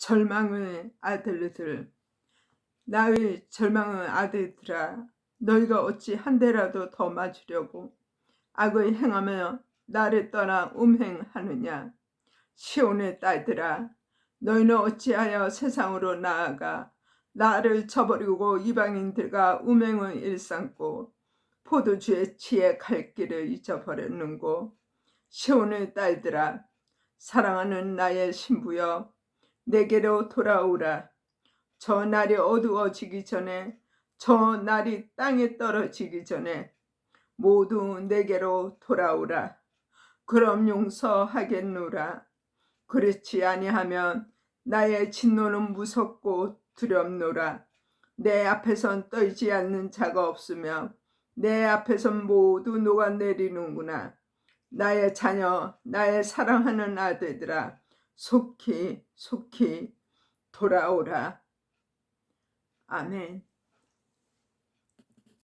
절망의 아들들. 나의 절망의 아들들아 너희가 어찌 한 대라도 더 맞으려고 악의 행하며 나를 떠나 음행하느냐? 시온의 딸들아 너희는 어찌하여 세상으로 나아가 나를 저버리고 이방인들과 음행을 일삼고 포도주의 치에 갈 길을 잊어버렸는고? 시온의 딸들아 사랑하는 나의 신부여 내게로 돌아오라. 저 날이 어두워지기 전에 저 날이 땅에 떨어지기 전에 모두 내게로 돌아오라. 그럼 용서하겠노라. 그렇지 아니하면 나의 진노는 무섭고 두렵노라. 내 앞에선 떨지 않는 자가 없으며 내 앞에선 모두 녹아내리는구나. 나의 자녀 나의 사랑하는 아들들아 속히 속히 돌아오라. 아멘